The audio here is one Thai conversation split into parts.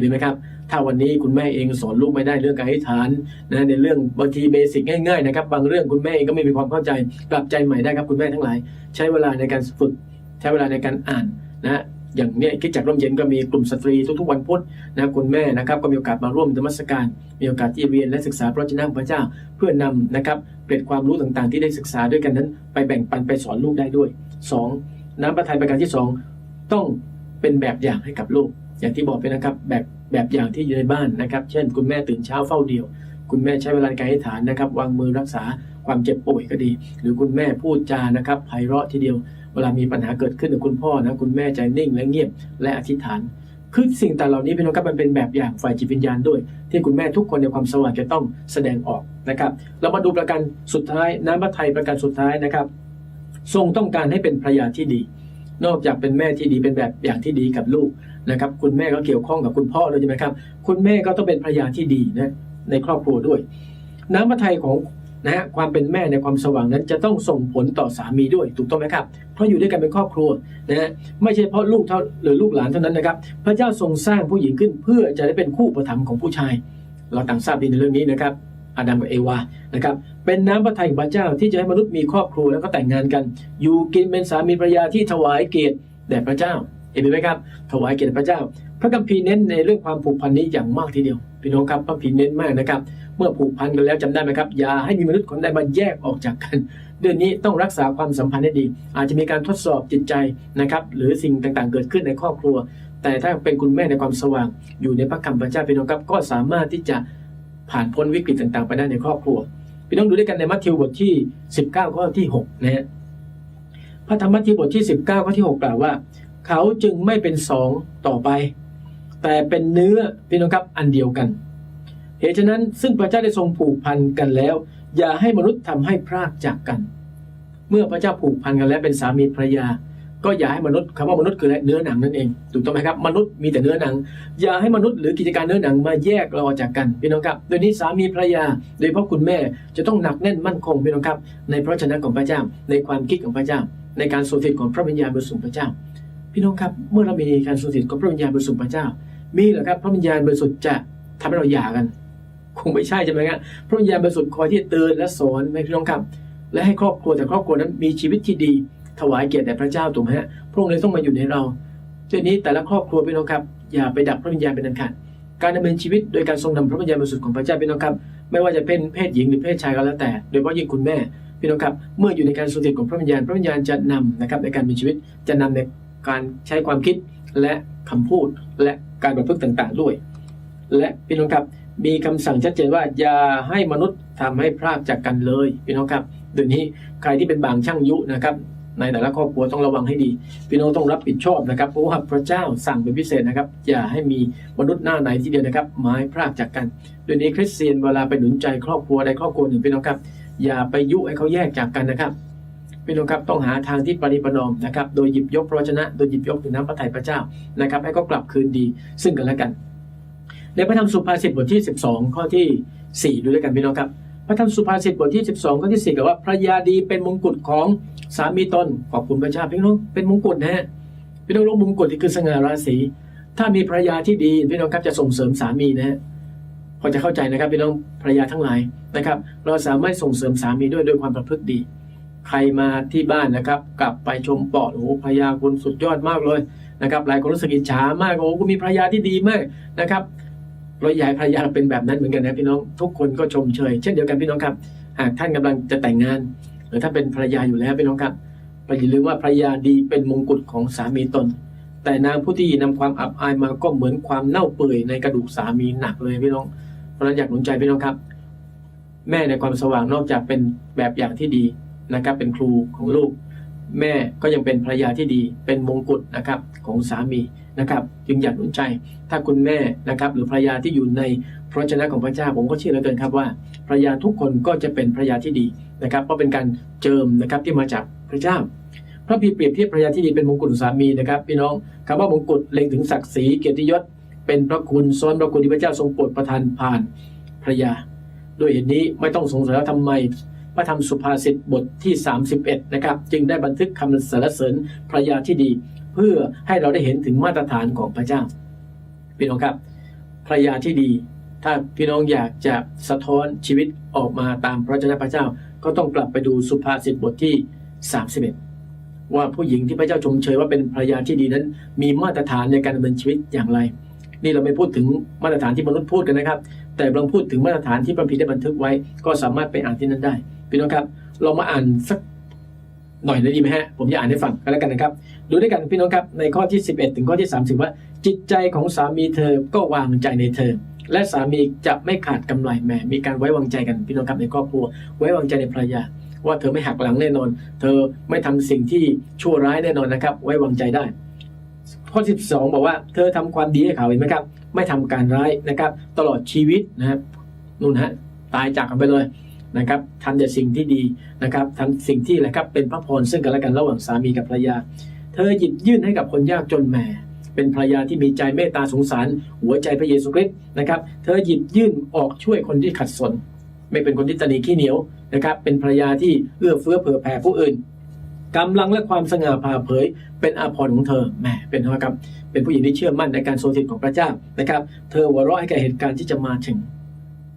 เห็นไหมครับ ถ้าวันนี้คุณแม่เองสอนลูกไม่ได้เรื่องการอธิษฐานนะในเรื่องบางทีเบสิกง่ายๆนะครับบางเรื่องคุณแม่เองก็ไม่มีความเข้าใจกลับใจใหม่ได้ครับคุณแม่ทั้งหลาย ใช้เวลาในการฝึก ใช้เวลาในการอ่านนะอย่างเนี้ยคิดจากร่มเย็นก็มีกลุ่มสตรีทุกๆวันพุธนะคุณแม่นะครับก็มีโอกาสมาร่วมธรรมสการ มีโอกาสที่เรียนและศึกษาพระเจ้าพระเจ้า เพื่อนำนะครับเกร็ดความรู้ต่างๆ ที่ได้ศึกษาด้วยกันนั้น ไปแบ่งปันไปสอนลูกได้ด้วยสองน้ำพระทัยประการที่สองต้องเป็นแบบอย่างให้กับลูก อย่างที่บอกไปนะครับแบบแบบอย่างที่อยู่ในบ้านนะครับ เช่น คุณแม่ตื่นเช้าเฝ้าเดี่ยว คุณแม่ใช้เวลาในการอธิษฐานนะครับ วางมือรักษาความเจ็บป่วยก็ดี หรือคุณแม่พูดจานะครับไพเราะทีเดียว เวลามีปัญหาเกิดขึ้นกับคุณพ่อนะคุณแม่ใจนิ่งและเงียบและอธิษฐานคือสิ่งต่างเหล่านี้เป็นนะครับมันเป็นแบบอย่างฝ่ายจิตวิญญาณด้วย ที่คุณแม่ทุกคนในความสว่างจะต้องแสดงออกนะครับ เรามาดูประการสุดท้ายน้ำพระทัยประการสุดท้ายนะครับ ทรงต้องการให้เป็นภรรยาที่ดี นอกจากเป็นแม่ที่ดีเป็นแบบอย่างที่ดีกับลูก นะครับ คุณแม่ก็เกี่ยวข้องกับคุณพ่อด้วยใช่ไหมครับ คุณแม่ก็ต้องเป็นภรรยาที่ดีนะในครอบครัวด้วย น้ำพระทัยของนะฮะความเป็นแม่ในความสว่างนั้นจะต้องส่งผลต่อสามีด้วยถูกต้องไหมครับ เพราะอยู่ด้วยกันเป็นครอบครัวนะฮะไม่ใช่เพราะลูกเท่าหรือลูกหลานเท่านั้นนะครับ พระเจ้าทรงสร้างผู้หญิงขึ้นเพื่อจะได้เป็นคู่ประถัมของผู้ชาย เราต่างทราบดีในเรื่องนี้นะครับอาดัมกับเอวานะครับเป็นน้ำพระทัยของพระเจ้าที่จะให้มนุษย์มีครอบครัวแล้วก็แต่งงานกัน อยู่กินเป็นสามีภรรยาที่ถวายเกียรติแด่พระเจ้า เห็นไหมครับ ถวายเกียรติพระเจ้า พระคัมภีร์เน้นในเรื่องความผูกพันนี้อย่างมากทีเดียวพี่น้องครับพระคัมภีร์เน้นมากนะครับ เมื่อผูกพันกันแล้วจำได้ไหมครับ อย่าให้มีมนุษย์คนใดมาแยกออกจากกันเรื่องนี้ต้องรักษาความสัมพันธ์ให้ดี อาจจะมีการทดสอบจิตใจนะครับ หรือสิ่งต่างๆ เกิดขึ้นในครอบครัว แต่ถ้าเป็นคุณแม่ในความสว่าง อยู่ในพระคำพระเจ้าพี่น้องครับ ก็สามารถที่จะผ่านพ้นวิกฤตต่างๆ ไปได้ในครอบครัวพี่น้องดูด้วยกันในมัทธิวบทที่ 19 ข้อที่6นะฮะพระธรรมมัทธิวบทที่ 19 ข้อที่ 6 กล่าวว่า เขาจึงไม่เป็นสองต่อไป แต่เป็นเนื้อพี่น้องครับอันเดียวกันเหตุฉะนั้นซึ่งพระเจ้าได้ทรงผูกพันกันแล้ว อย่าให้มนุษย์ทำให้พรากจากกัน เมื่อพระเจ้าผูกพันกันแล้วเป็นสามีภรรยา ก็อย่าให้มนุษย์คำว่ามนุษย์คืออะไรเนื้อหนังนั่นเองถูกต้องไหมครับมนุษย์มีแต่เนื้อหนัง อย่าให้มนุษย์หรือกิจการเนื้อหนังมาแยกเราออกจากกันพี่น้องครับ โดยนี้สามีภรรยา โดยเฉพาะคุณแม่จะต้องหนักแน่นมั่นคงพี่น้องครับ ในพระชนะของพระเจ้าในความคิดของพระเจ้า ในการทรงสถิของพระวิญญาณบริสุทธิ์พระเจ้า พี่น้องครับเมื่อเรามีการทรงสถิตของพระวิญญาณบริสุทธิ์พระเจ้า มีเหรอครับพระวิญญาณบริสุทธิ์จะทำให้เราหย่ากัน คงไม่ใช่ใช่ไหมครับพระวิญญาณบริสุทธิ์คอยที่เตือนและสอนให้พี่น้องครับ และให้ครอบครัวแต่ครอบครัวนั้นมีชีวิตที่ดี ถวายเกียรติแด่พระเจ้าถูกไหมฮะพระองค์เลยต้องมาอยู่ในเราทีนี้แต่ละครอบครัวพี่น้องครับ อย่าไปดับพระวิญญาณเป็นอันขาดการดำเนินชีวิตโดยการทรงนำพระวิญญาณบริสุทธิ์ของพระเจ้าพี่น้องครับไม่ว่าจะเป็นเพศหญิงหรือเพศชายก็แล้วแต่ โดยเฉพาะยิ่งคุณแม่พี่น้องครับ เมื่ออยู่ในการทรงสถิตของพระวิญญาณพระวิญญาณจะนำนะครับในการมีชีวิตจะนำใน การใช้ความคิดและคำพูดและการประพฤติต่างๆด้วย และพี่น้องครับมีคำสั่งชัดเจนว่าอย่าให้มนุษย์ทำให้พรากจากกันเลยพี่น้องครับเดี๋ยวนี้ใครที่เป็นบางช่างยุนะครับในแต่ละครอบครัวต้องระวังให้ดี พี่น้องต้องรับผิดชอบนะครับ เพราะว่าพระเจ้าสั่งเป็นพิเศษนะครับ อย่าให้มีมนุษย์หน้าไหนทีเดียวนะครับไม้พรากจากกันเดี๋ยวนี้คริสเตียนเวลาไปหนุนใจครอบครัวใดครอบครัวหนึ่งพี่น้องครับ อย่าไปยุให้เขาแยกจากกันนะครับ พี่น้องครับต้องหาทางที่ปฏิปนอมนะครับโดยหยิบยกพระวจนะ โดยหยิบยกถึงน้ำพระทัยพระเจ้านะครับให้เขากลับคืนดีซึ่งกันและกัน ในพระธรรมสุภาษิตบทที่ 12 ข้อที่ 4 ดูด้วยกันพี่น้องครับ พระธรรมสุภาษิตบทที่ 12 ข้อที่4กล่าวว่าพระยาดีเป็นมงกุฎของสามีตนขอบคุณพระเจ้าพี่น้องเป็นมงกุฎนะฮะพี่น้องรู้มงกุฎที่คือสง่าราศีถ้ามีภรรยาที่ดีพี่น้องครับจะส่งเสริมสามีนะฮะพอจะเข้าใจนะครับพี่น้องภรรยาทั้งหลายนะครับ เราสามารถส่งเสริมสามีด้วยด้วยความประพฤติดี ใครมาที่บ้านนะครับ กลับไปชมปอดโอ้โหภรรยาคุณสุดยอดมากเลยนะครับหลายคนรู้สึกอิจฉามากโอ้โหคุณมีภรรยาที่ดีมากนะครับเราอยากภรรยาเราเป็นแบบนั้นเหมือนกันนะพี่น้องทุกคนก็ชมเชย เช่นเดียวกันพี่น้องครับหากท่านกำลังจะแต่งงาน หรือถ้าเป็นภรรยาอยู่แล้วพี่น้องครับอย่าลืมว่าภรรยาดีเป็นมงกุฎของสามีตน แต่นางผู้ที่นำความอับอายมาก็เหมือนความเน่าเปื่อยในกระดูกสามีหนักเลยพี่น้องเพราะฉะนั้นอยากหนุนใจพี่น้องครับ แม่ในความสว่างนอกจากเป็นแบบอย่างที่ดี นะครับ เป็นครูของลูก แม่ก็ยังเป็นภรรยาที่ดี เป็นมงกุฎนะครับของสามีนะครับ จึงอยากหนุนใจ ถ้าคุณแม่นะครับ หรือภรรยาที่อยู่ในพระวจนะของพระเจ้าผมก็เชื่อเหลือเกินครับว่าภรรยาทุกคนก็จะเป็นภรรยาที่ดีนะครับ เพราะเป็นการเจิมนะครับที่มาจากพระเจ้าพระพีเปรียบเทียบภรรยาที่ดีเป็นมงกุฎสามีนะครับพี่น้องคำว่ามงกุฎเล็งถึงศักดิ์ศรีเกียรติยศ เป็นพระคุณซ้อนพระคุณที่พระเจ้าทรงโปรดประทานผ่านภรรยา ด้วยเหตุนี้ไม่ต้องสงสัยว่าทำไม พระธรรมสุภาษิตบทที่ 31 นะครับ จึงได้บันทึกคำสรรเสริญภรรยาที่ดี เพื่อให้เราได้เห็นถึงมาตรฐานของพระเจ้า พี่น้องครับภรรยาที่ดี ถ้าพี่น้องอยากจะสะท้อนชีวิตออกมาตามพระเจ้าพระเจ้า ก็ต้องกลับไปดูสุภาษิตบทที่ 31 ว่าผู้หญิงที่พระเจ้าชมเชยว่าเป็นภรรยาที่ดีนั้น มีมาตรฐานในการดำเนินชีวิตอย่างไรนี่เราไม่พูดถึงมาตรฐานที่มนุษย์พูดกันนะครับ แต่เราพูดถึงมาตรฐานที่พระพิได้บันทึกไว้ ก็สามารถไปอ่านที่นั่นได้ พี่น้องครับเรามาอ่านสักหน่อยเลยดีไหมฮะผมจะอ่านให้ฟังกันแล้วกันนะครับ ดูด้วยกันพี่น้องครับในข้อที่ 11 ถึงข้อที่ 30 ว่า จิตใจของสามีเธอก็วางใจในเธอ และสามีจะไม่ขาดกำไรแหมมีการไว้วางใจกันพี่น้องครับในครอบครัว ไว้วางใจในภรรยา ว่าเธอไม่หักหลังแน่นอน เธอไม่ทำสิ่งที่ชั่วร้ายแน่นอนนะครับ ไว้วางใจได้ ข้อ 12 บอกว่า เธอทำความดีให้เขาเห็นไหมครับ ไม่ทำการร้ายนะครับ ตลอดชีวิตนะครับนู่นฮะตายจากกันไปเลย นะครับทำแต่สิ่งที่ดีนะครับทำสิ่งที่อะไรครับเป็นพระพรซึ่งกันและกันระหว่างสามีกับภรรยา เธอหยิบยื่นให้กับคนยากจนแหมเป็นภรรยาที่มีใจเมตตาสงสาร หัวใจพระเยซูคริสต์นะครับ เธอหยิบยื่นออกช่วยคนที่ขัดสน ไม่เป็นคนที่ตนีขี้เหนียวนะครับ เป็นภรรยาที่เอื้อเฟื้อเผื่อแผ่ผู้อื่นกำลังและความสง่าผ่าเผย เป็นอาภรณ์ของเธอแหมเป็นเท่ากับเป็นผู้หญิงที่เชื่อมั่นในการทรงสถิตของพระเจ้านะครับ เธอหัวเราะให้แกับเหตุการณ์ที่จะมาถึง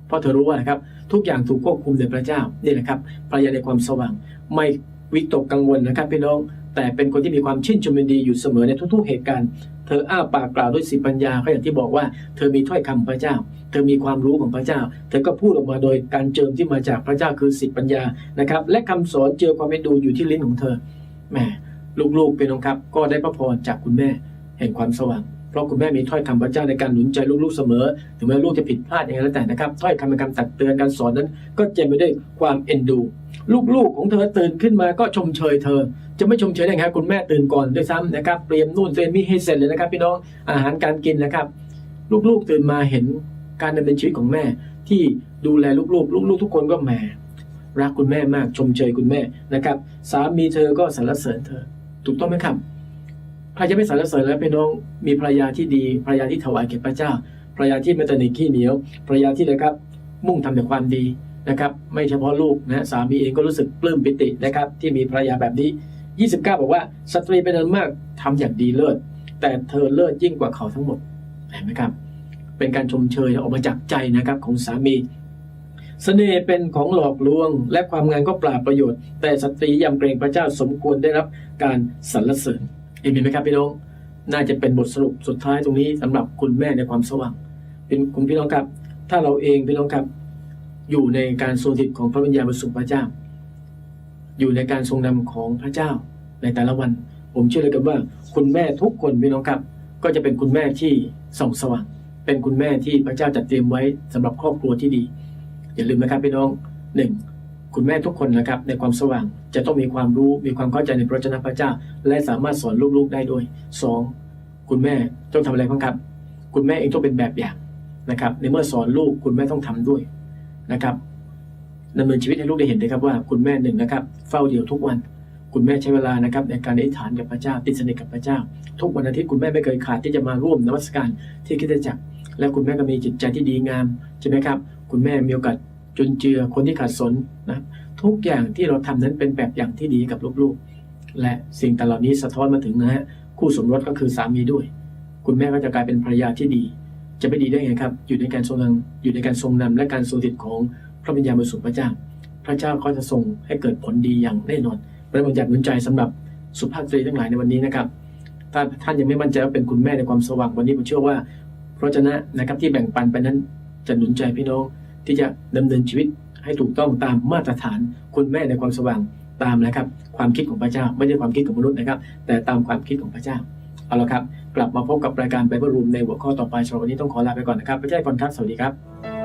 เพราะเธอรู้ว่านะครับทุกอย่างถูกควบคุมโดยพระเจ้านี่แหละครับภรรยาในความสว่าง ไม่วิตกกังวลนะครับพี่น้อง แต่เป็นคนที่มีความชื่นชมยินดีอยู่เสมอในทุกๆเหตุการณ์เธออ้าปากกล่าวด้วยสิปัญญาเขาอย่างที่บอกว่าเธอมีถ้อยคำพระเจ้า เธอมีความรู้ของพระเจ้า เธอก็พูดออกมาโดยการเจิมที่มาจากพระเจ้าคือสิปัญญานะครับ และคำสอนเจอความเป็นดูอยู่ที่ลิ้นของเธอแหมลูกๆเป็นองครับ ก็ได้พระพรจากคุณแม่ แห่งความสว่าง ราะคุณแม่มีถ้อยคำพระเจ้าในการหนุนใจลูกๆเสมอ ถึงแม้ลูกจะผิดพลาดอย่างไรแล้วแต่นะครับถ้อยคำเป็นคำตักเตือนการสอนนั้น ก็เต็มไปด้วยความเอ็นดู ลูกๆของเธอตื่นขึ้นมาก็ชมเชยเธอ จะไม่ชมเชยได้ไงครับคุณแม่ตื่นก่อนด้วยซ้ำนะครับเตรียมนู่นเตรียมนี่ให้เสร็จเลยนะครับ พี่น้องอาหารการกินนะครับ ลูกๆตื่นมาเห็นการดำเนินชีวิตของแม่ ที่ดูแลลูกๆ ลูกๆ ทุกคนก็แหมรักคุณแม่มากชมเชยคุณแม่นะครับ สามีเธอก็สรรเสริญเธอ ถูกต้องไหมครับ ใครจะไม่สรรเสริญแล้วพี่น้องมีภรรยาที่ดีภรรยาที่ถวายแก่พระเจ้าภรรยาที่ไม่ตนีขี้เหนียวภรรยาที่เลยครับ มุ่งทำแต่ความดีนะครับ ไม่เฉพาะลูกนะสามีเองก็รู้สึกปลื้มปิตินะครับ ที่มีภรรยาแบบนี้ 29 บอกว่าสตรีเป็นอันมากทำอย่างดีเลิศแต่เธอเลิศยิ่งกว่าเขาทั้งหมดเห็นไหมครับ เป็นการชมเชยออกมาจากใจนะครับของสามีเสน่ห์เป็นของหลอกลวง และความงามก็ปราบประโยชน์ แต่สตรียำเกรงพระเจ้าสมควรได้รับการสรรเสริญ เห็นไหมครับพี่น้องน่าจะเป็นบทสรุปสุดท้ายตรงนี้สำหรับคุณแม่ในความสว่าง เป็นคุณพี่น้องครับ ถ้าเราเองพี่น้องครับ อยู่ในการทรงสถิตของพระวิญญาณบริสุทธิ์พระเจ้า อยู่ในการทรงนำของพระเจ้าในแต่ละวัน ผมเชื่อเลยกันว่า คุณแม่ทุกคนพี่น้องครับ ก็จะเป็นคุณแม่ที่ส่องสว่าง เป็นคุณแม่ที่พระเจ้าจัดเตรียมไว้สำหรับครอบครัวที่ดี อย่าลืมนะครับพี่น้องหนึ่งคุณแม่ทุกคนนะครับในความสว่าง จะต้องมีความรู้มีความเข้าใจในพระวจนะพระเจ้า และสามารถสอนลูกๆได้ด้วยสองคุณแม่ต้องทำอะไรบ้างครับ คุณแม่เองต้องเป็นแบบอย่างนะครับ ในเมื่อสอนลูกคุณแม่ต้องทำด้วยนะครับดำเนินชีวิตให้ลูกได้เห็นเลยครับว่าคุณแม่หนึ่งนะครับ เฝ้าเดี่ยวทุกวัน คุณแม่ใช้เวลานะครับ ในการอธิษฐานกับพระเจ้า ติดสนิทกับพระเจ้า ทุกวันอาทิตย์คุณแม่ไม่เคยขาดที่จะมาร่วมนมัสการที่คิดจักร และคุณแม่ก็มีจิตใจที่ดีงามใช่ไหมครับ คุณแม่มีโอกาสจุนเจือคนที่ขาดสนนะ ทุกอย่างที่เราทำนั้นเป็นแบบอย่างที่ดีกับลูกๆ และสิ่งต่างเหล่านี้สะท้อนมาถึงนะฮะคู่สมรสก็คือสามีด้วย คุณแม่ก็จะกลายเป็นภรรยาที่ดี จะไม่ดีได้ไงครับ อยู่ในการทรงนำอยู่ในการทรงนำและการทรงสถิตของพระวิญญาณบริสุทธิ์พระเจ้า พระเจ้าก็จะทรงให้เกิดผลดีอย่างแน่นอนเป็นบางอย่างหนุนใจสำหรับสุภาพสตรีทั้งหลายในวันนี้นะครับถ้าท่านยังไม่มั่นใจว่าเป็นคุณแม่ในความสว่างวันนี้ผมเชื่อว่าพระเจนะนะครับที่แบ่งปันไปนั้นจะหนุนใจพี่น้องที่จะดำเนินชีวิต ให้ถูกต้องตามมาตรฐานคุณแม่ในความสว่างตามนะครับ ความคิดของพระเจ้า ไม่ใช่ความคิดของมนุษย์นะครับ แต่ตามความคิดของพระเจ้าเอาละครับ กลับมาพบกับรายการไบเบิลรูมในหัวข้อต่อไปสำหรับวันนี้ต้องขอลาไปก่อนนะครับพระเจ้าก่อนครับสวัสดีครับ